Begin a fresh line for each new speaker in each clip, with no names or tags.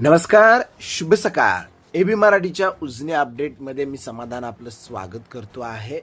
नमस्कार शुभ सकाळ. एबी मराठीच्या उजनी अपडेटमध्ये मी समाधान आपलं स्वागत करतो आहे.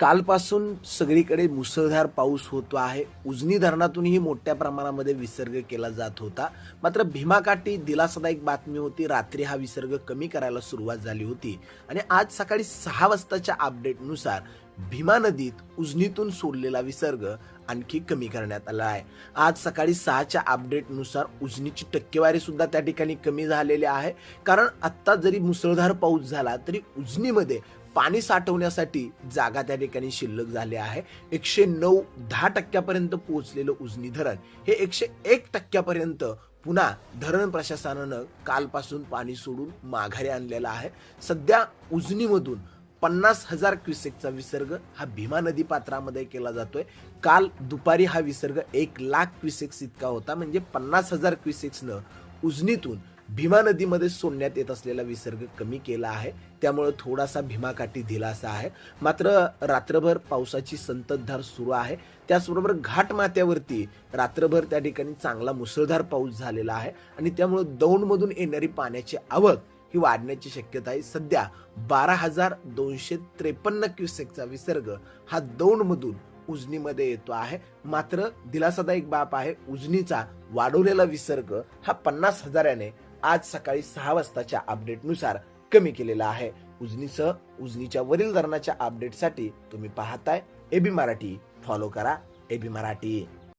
कालपासून सगळीकडे मुसळधार पाऊस होतो आहे. उजनी धरणातूनही मोठ्या प्रमाणामध्ये विसर्ग केला जात होता. मात्र भीमाकाठी दिलासादायक बातमी होती रात्री हा विसर्ग कमी करायला सुरुवात झाली होती. आणि आज सकाळी सहा वाजताच्या अपडेटनुसार भीमा नदीत उजनीतून सोडलेला विसर्ग आणखी कमी करण्यात आला आहे. आज सकाळी सहाच्या अपडेटनुसार उजनीची टक्केवारी सुद्धा त्या ठिकाणी कमी झालेली आहे. कारण आत्ता जरी मुसळधार पाऊस झाला तरी उजनीमध्ये पाणी साठवण्यासाठी जागा त्या ठिकाणी शिल्लक झाली आहे. एकशे नऊ दहा टक्क्यापर्यंत पोहोचलेलं उजनी धरण हे एकशे एक टक्क्यापर्यंत पुन्हा धरण प्रशासनानं कालपासून पाणी सोडून माघारी आणलेलं आहे. सध्या उजनीमधून पन्नास हजार क्युसेकचा विसर्ग हा भीमा नदी पात्रामध्ये केला जातोय. काल दुपारी हा विसर्ग एक लाख क्युसेक्स इतका होता. म्हणजे पन्नास हजार क्युसेक्सनं उजनीतून भीमा नदीमध्ये सोडण्यात येत असलेला विसर्ग कमी केला आहे. त्यामुळे थोडासा भीमाकाठी दिलासा आहे. मात्र रात्रभर पावसाची संततधार सुरू आहे. त्याचबरोबर घाट माथ्यावरती रात्रभर त्या ठिकाणी चांगला मुसळधार पाऊस झालेला आहे. आणि त्यामुळे दौंडमधून येणारी पाण्याची आवक ही वाढण्याची शक्यता आहे. सध्या बारा हजार दोनशे त्रेपन्न क्युसेकचा विसर्ग हा दौंडमधून उजनीमध्ये येतो आहे. मात्र दिलासादायक बाब आहे उजनीचा वाढवलेला विसर्ग हा पन्नास हजाराने आज सकाळी सहा वाजताच्या अपडेटनुसार कमी केलेला आहे. उजनीसह उजनीच्या वरील धरणाच्या अपडेटसाठी तुम्ही पाहताय. एबी मराठी फॉलो करा एबी मराठी.